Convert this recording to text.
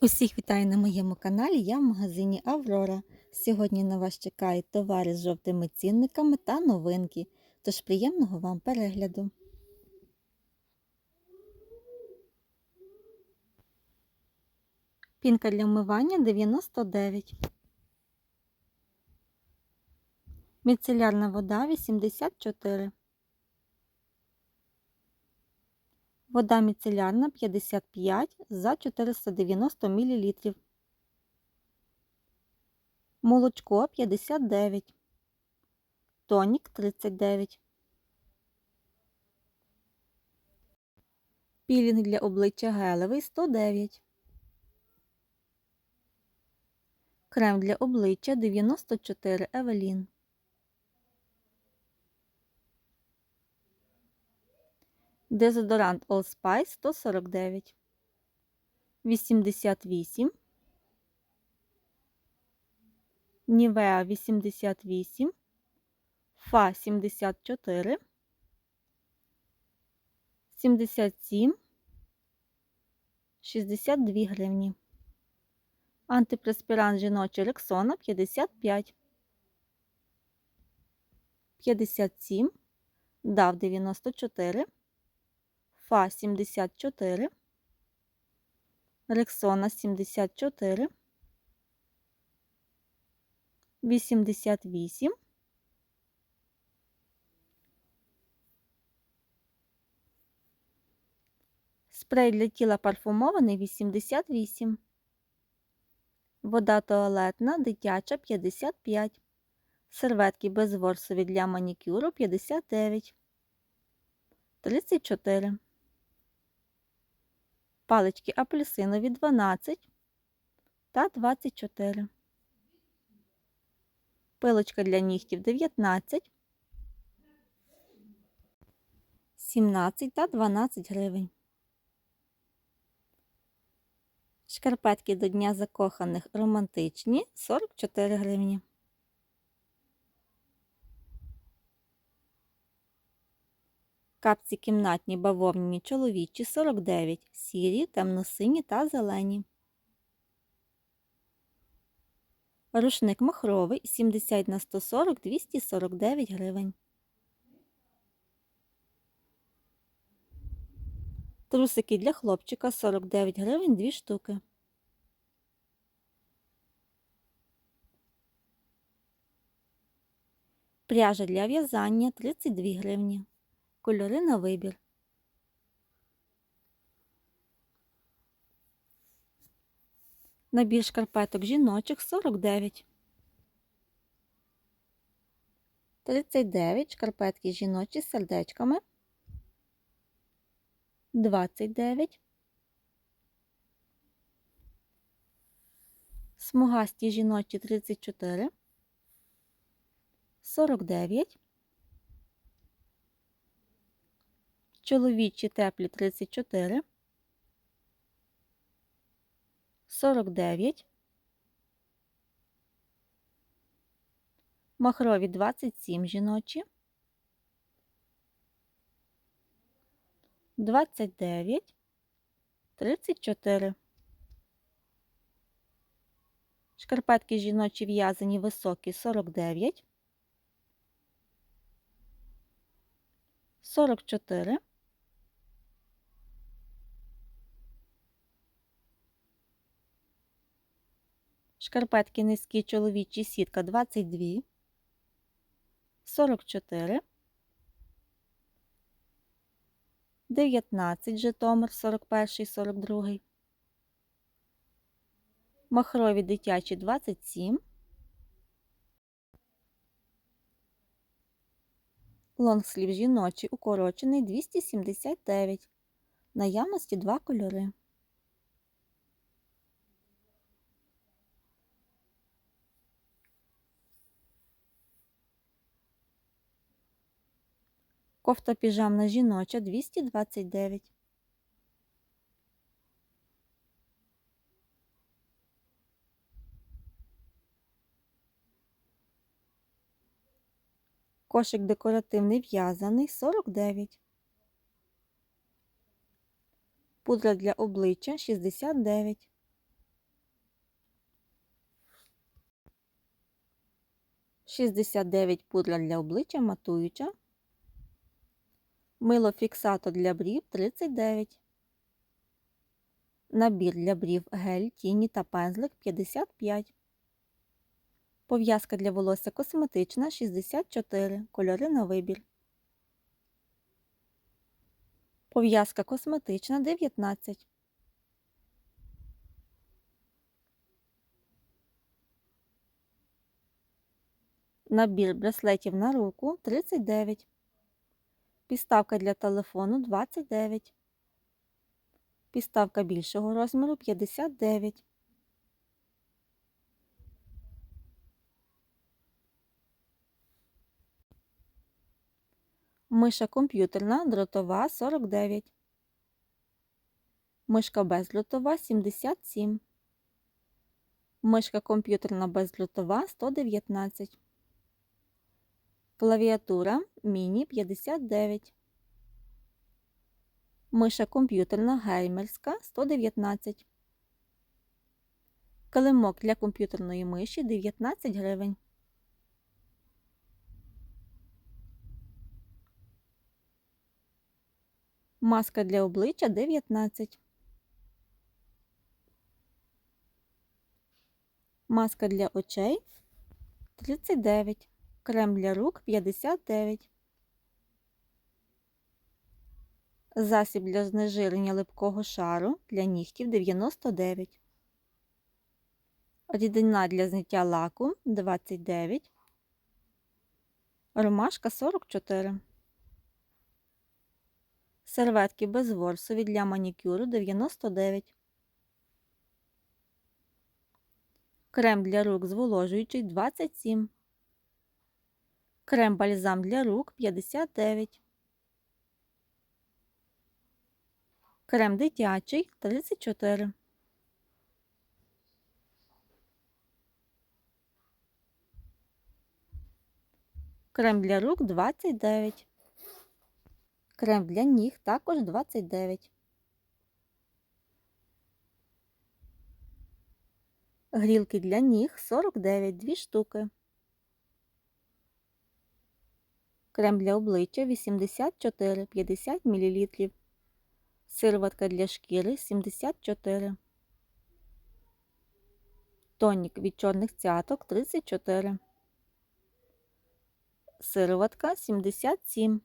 Усіх вітаю на моєму каналі. Я в магазині Аврора. Сьогодні на вас чекають товари з жовтими цінниками та новинки. Тож приємного вам перегляду. Пінка для вмивання 99. Міцелярна вода 84. Вода міцелярна 55 за 490 мл. Молочко 59. Тонік 39. Пілінг для обличчя гелевий 109. Крем для обличчя 94 Евелін. Дезодорант All Spice 149, 88, Нівеа 88, Фа 74, 77, 62 гривні. Антипреспірант жіночий Рексона 55, 57, Дав 94, Фа 74, Рексона 74, 88, спрей для тіла парфумований 88, вода туалетна дитяча 55, серветки безворсові для манікюру 59, 34 палички апельсинові 12 та 24. Пилочка для нігтів 19, 17 та 12 гривень. Шкарпетки до Дня закоханих романтичні 44 гривні. Капці кімнатні бавовняні чоловічі 49, сірі, темно-сині та зелені. Рушник махровий 70 на 140 249 гривень. Трусики для хлопчика 49 гривень 2 штуки. Пряжа для в'язання 32 гривні. Кольори на вибір. Набір шкарпеток жіночих 49. 39 шкарпетки жіночі з сердечками. 29. Смугасті жіночі 34. 49. Чоловічі теплі 34, 49, махрові 27 жіночі, 29, 34. Шкарпетки жіночі в'язані високі 49, 44, Шкарпетки низькі чоловічі сітка 22, 44, 19 Житомир 41, 42, махрові дитячі 27, лонгслів жіночий укорочений 279, наявності два кольори. Кофта піжамна жіноча 229. Кошик декоративний в'язаний 49. Пудра для обличчя 69. Шістдесят дев'ять пудра для обличчя матуюча Мило фіксатор для брів 39. Набір для брів гель, тіні та пензлик 55. Пов'язка для волосся косметична 64. Кольори на вибір. Пов'язка косметична 19. Набір браслетів на руку 39. Підставка для телефону 29. Підставка більшого розміру 59. Миша комп'ютерна дротова 49. Мишка бездротова 77. Мишка комп'ютерна бездротова 119. Клавіатура міні 59. Миша комп'ютерна геймерська 119. Килимок для комп'ютерної миші 19 гривень. Маска для обличчя 19. Маска для очей 39. Крем для рук 59. Засіб для знежирення липкого шару для нігтів 99. Рідина для зняття лаку 29. Ромашка 44. Серветки безворсові для манікюру 99. Крем для рук зволожуючий 27. Крем бальзам для рук 59. Крем дитячий 34. Крем для рук 29. Крем для ніг також 29. Грілки для ніг 49 2 штуки. Крем для обличчя 84 50 мл. Сироватка для шкіри 74. Тонік від чорних цяток 34. Сироватка 77.